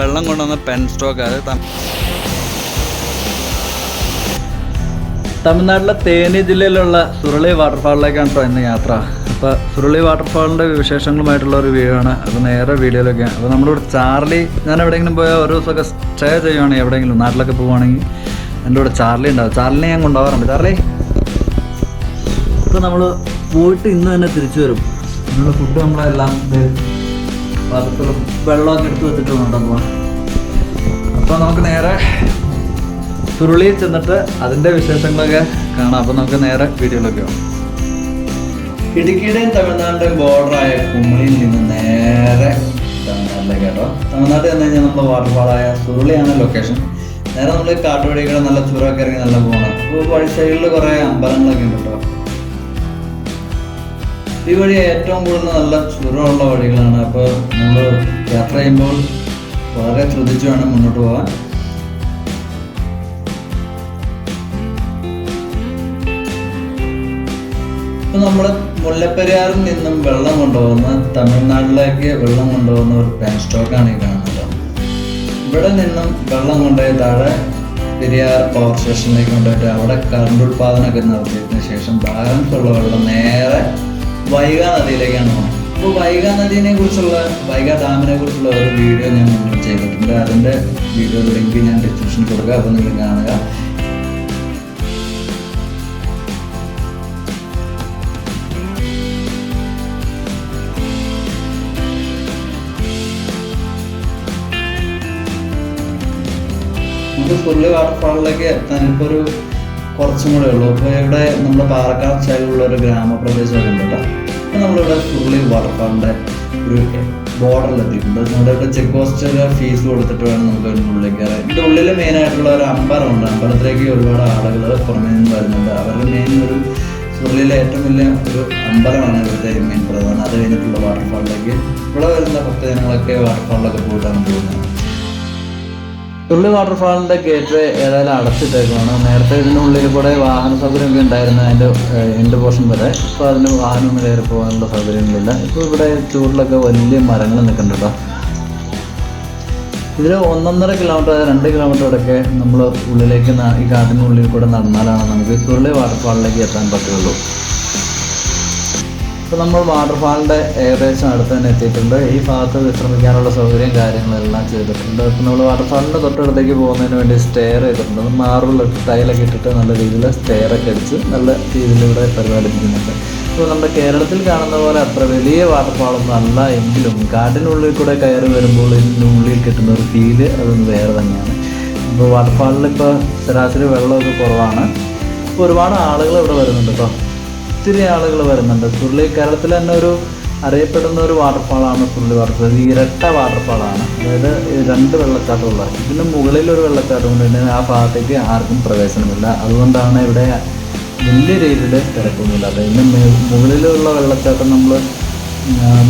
വെള്ളം കൊണ്ടുവന്ന pen stock അത് തമിഴ്നാട്ടിലെ തേനി ജില്ലയിലുള്ള സുരളി വാട്ടർഫാളിലേക്കാണ് കേട്ടോ ഇന്ന് യാത്ര. അപ്പോൾ സുരളി വാട്ടർഫാളിന്റെ വിശേഷങ്ങളുമായിട്ടുള്ള ഒരു വീഡിയോ ആണ്. അത് നേരെ വീഡിയോയിലൊക്കെ അപ്പോൾ നമ്മളിവിടെ ചാർലി ഞാൻ എവിടെയെങ്കിലും പോയാൽ ഒരു ദിവസമൊക്കെ സ്റ്റേ ചെയ്യുവാണെങ്കിൽ എവിടെയെങ്കിലും നാട്ടിലൊക്കെ പോവുകയാണെങ്കിൽ എന്റെ കൂടെ ചാർലി ഉണ്ടാവും. ചാർലിനെ ഞാൻ കൊണ്ടുപോകാറുണ്ട്. ചാർലി? ഇപ്പോൾ നമ്മൾ പോയിട്ട് ഇന്ന് തന്നെ തിരിച്ചു വരും. നമ്മുടെ ഫുഡ് നമ്മളെല്ലാം പാത്രത്തിലും വെള്ളമൊക്കെ എടുത്ത് വെച്ചിട്ടുണ്ട് അപ്പോൾ നമുക്ക് നേരെ ചുരുളിയിൽ ചെന്നിട്ട് അതിന്റെ വിശേഷങ്ങളൊക്കെ കാണാം. അപ്പോൾ നമുക്ക് നേരെ വീഡിയോയിലൊക്കെ പോകാം ഇടുക്കിയുടെയും തമിഴ്നാടിന്റെയും ബോർഡറായ കുമളിയിൽ നിന്ന് നേരെ തമിഴ്നാട്ടിലേക്ക് കേട്ടോ. തമിഴ്നാട്ടിൽ ചെന്ന് കഴിഞ്ഞാൽ നമ്മുടെ വാട്ടർഫാളായ സുരുളിയാണ് ലൊക്കേഷൻ നേരെ നമ്മൾ കാട്ടുവഴികൾ നല്ല ചുരമൊക്കെ ഇറങ്ങി നല്ല പോകണം അപ്പോൾ വഴി സൈഡിൽ കുറേ അമ്പലങ്ങളൊക്കെ ഉണ്ട് കേട്ടോ. ഈ വഴി ഏറ്റവും കൂടുതൽ നല്ല ചുരമുള്ള വഴികളാണ്. അപ്പോൾ നമ്മൾ യാത്ര ചെയ്യുമ്പോൾ വളരെ ശ്രദ്ധിച്ചു വേണം മുന്നോട്ട് പോകാൻ. ഇപ്പൊ നമ്മൾ മുല്ലപ്പെരിയാറിൽ നിന്നും വെള്ളം കൊണ്ടുപോകുന്ന തമിഴ്നാട്ടിലേക്ക് വെള്ളം കൊണ്ടുപോകുന്ന ഒരു പാൻ സ്റ്റോക്കാണ് ഈ കാണുന്നത്. ഇവിടെ നിന്നും വെള്ളം കൊണ്ടുപോയി താഴെ പെരിയാർ പവർ സ്റ്റേഷനിലേക്ക് കൊണ്ടുപോയിട്ട് അവിടെ കറണ്ട് ഉത്പാദനമൊക്കെ നടത്തിയതിനു ശേഷം ബാലൻസ് ഉള്ള വെള്ളം നേരെ വൈഗാ നദിയിലേക്കാണ്? പോകുന്നത് അപ്പോൾ വൈഗ നദീനെ കുറിച്ചുള്ള വൈഗ ഡാമിനെ കുറിച്ചുള്ള ഒരു വീഡിയോ ഞാൻ ചെയ്തിട്ടുണ്ട് അതിന്റെ വീഡിയോ ലിങ്ക് ഞാൻ ഡിസ്ക്രിപ്ഷനിൽ കൊടുക്കുക അപ്പോൾ നിങ്ങൾ കാണുക. ഫുള്ള് വാട്ടർഫാളിലേക്ക് എത്താൻ ഇപ്പോൾ ഒരു കുറച്ചും കൂടെ ഉള്ളൂ. അപ്പോൾ ഇവിടെ നമ്മുടെ പാലക്കാട് സൈഡിലുള്ള ഒരു ഗ്രാമപ്രദേശമൊക്കെ ഉണ്ട് കേട്ടോ. നമ്മളിവിടെ ഫുള്ളി വാട്ടർഫാളിന്റെ ഒരു ബോർഡറിൽ എത്തിയിട്ടുണ്ട്. നമ്മുടെ ഇവിടെ ചെക്ക് പോസ്റ്റ് ഫീസ് കൊടുത്തിട്ട് വേണം നമുക്ക് അതിന്റെ ഉള്ളിലേക്ക് കയറാൻ. ഇതിന്റെ ഉള്ളിൽ മെയിനായിട്ടുള്ള ഒരു അമ്പലമുണ്ട് അമ്പലത്തിലേക്ക് ഒരുപാട് ആളുകൾ പുറമേ നിന്ന് വരുന്നുണ്ട്. അവരുടെ മെയിൻ ഒരു ഉള്ളിലെ ഏറ്റവും വലിയ ഒരു അമ്പലമാണ് ഇവിടുത്തെ മെയിൻ പ്രധാനം. അത് കഴിഞ്ഞിട്ടുള്ള വാട്ടർഫാളിലേക്ക് ഇവിടെ വരുന്ന ഭക്തജനങ്ങളൊക്കെ വാട്ടർഫാളിലൊക്കെ പോയിട്ടാണ് പോകുന്നത്. തുള്ളി വാട്ടർഫാളിന്റെ ഗേറ്റ് ഏതായാലും അടച്ചിട്ടേക്കാണ് നേരത്തെ ഇതിന്റെ ഉള്ളിൽ കൂടെ വാഹന സൗകര്യമൊക്കെ ഉണ്ടായിരുന്നു അതിന്റെ എൻഡ് പോർഷൻ വരെ. ഇപ്പോൾ അതിന് വാഹനം കയറി പോകാനുള്ള സൗകര്യങ്ങളില്ല. ഇപ്പോൾ ഇവിടെ ചൂടിലൊക്കെ വലിയ മരങ്ങൾ നിൽക്കുന്നുണ്ട് ഇതിൽ ഒന്നൊന്നര കിലോമീറ്റർ രണ്ട് കിലോമീറ്ററോടൊക്കെ നമ്മൾ ഉള്ളിലേക്ക് ഈ കാട്ടിനുള്ളിൽ കൂടെ നടന്നാലാണ് നമുക്ക് തുള്ളി വാട്ടർഫാളിലേക്ക് എത്താൻ പറ്റുള്ളൂ. ഇപ്പോൾ നമ്മൾ വാട്ടർഫാളിന്റെ ഏകദേശം അടുത്ത് തന്നെ എത്തിയിട്ടുണ്ട്. ഈ ഭാഗത്ത് വിശ്രമിക്കാനുള്ള സൗകര്യം കാര്യങ്ങളെല്ലാം ചെയ്തിട്ടുണ്ട്. ഇപ്പോൾ നമ്മൾ വാട്ടർഫാളിന്റെ തൊട്ടടുത്തേക്ക് പോകുന്നതിന് വേണ്ടി സ്റ്റെയർ ചെയ്തിട്ടുണ്ട്. മാറുള്ള ടൈലൊക്കെ ഇട്ടിട്ട് നല്ല രീതിയിൽ സ്റ്റെയർ ഒക്കെ അടിച്ച് നല്ല രീതിയിൽ ഇവിടെ പരിപാലിപ്പിക്കുന്നുണ്ട്. ഇപ്പോൾ നമ്മുടെ കേരളത്തിൽ കാണുന്ന പോലെ അത്ര വലിയ വാട്ടർഫാളൊന്നും അല്ല എങ്കിലും കാട്ടിനുള്ളിൽ കൂടെ കയറി വരുമ്പോൾ ഇതിന്റെ ഉള്ളിൽ കിട്ടുന്ന ഒരു ഫീൽ അതൊന്ന് വേറെ തന്നെയാണ്. ഇപ്പോൾ വാട്ടർഫാളിൽ ഇപ്പോൾ ശരാശരി വെള്ളമൊക്കെ കുറവാണ്. ഇപ്പോൾ ഒരുപാട് ആളുകൾ ഇവിടെ വരുന്നുണ്ട് കേട്ടോ ഒത്തിരി ആളുകൾ വരുന്നുണ്ട്. സുരുളി കേരളത്തിൽ തന്നെ ഒരു അറിയപ്പെടുന്ന ഒരു വാട്ടർഫാളാണ് സുരുളി വാട്ടർഫാൾ ഇരട്ട വാട്ടർഫാളാണ് അതായത് രണ്ട് വെള്ളച്ചാട്ടമുള്ള ഇതിന് മുകളിൽ ഒരു വെള്ളച്ചാട്ടം കൊണ്ട് തന്നെ ആ ഭാഗത്തേക്ക് ആർക്കും പ്രവേശനമില്ല. അതുകൊണ്ടാണ് ഇവിടെ വലിയ രീതിയിൽ തിരക്കൊന്നുമില്ല. അത് ഇതിന് മുകളിലുള്ള വെള്ളച്ചാട്ടം നമ്മൾ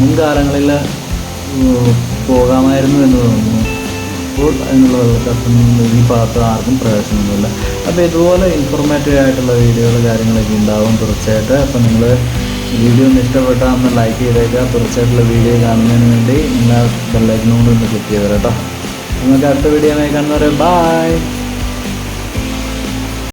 മുൻകാലങ്ങളിൽ പോകാമായിരുന്നു എന്ന് തോന്നുന്നു. ഇപ്പോൾ അതിനുള്ള വെള്ളച്ചാട്ടം ഈ ഭാഗത്ത് ആർക്കും പ്രയാസമൊന്നുമില്ല അപ്പോൾ ഇതുപോലെ ഇൻഫോർമേറ്റീവ് ആയിട്ടുള്ള വീഡിയോകൾ കാര്യങ്ങളൊക്കെ ഉണ്ടാവും തീർച്ചയായിട്ടും. അപ്പോൾ നിങ്ങൾ വീഡിയോ ഒന്ന് ഇഷ്ടപ്പെട്ടാൽ ഒന്ന് ലൈക്ക് ചെയ്തേക്കുക തീർച്ചയായിട്ടുള്ള വീഡിയോ കാണുന്നതിന് വേണ്ടി നിങ്ങൾ ബെല്ലൈക്കനും കൂടി ഒന്ന് ക്ലിക്ക് ചെയ്തേട്ടോ നിങ്ങൾക്ക് അടുത്ത വീഡിയോ കാണുന്നവരെ ബായ്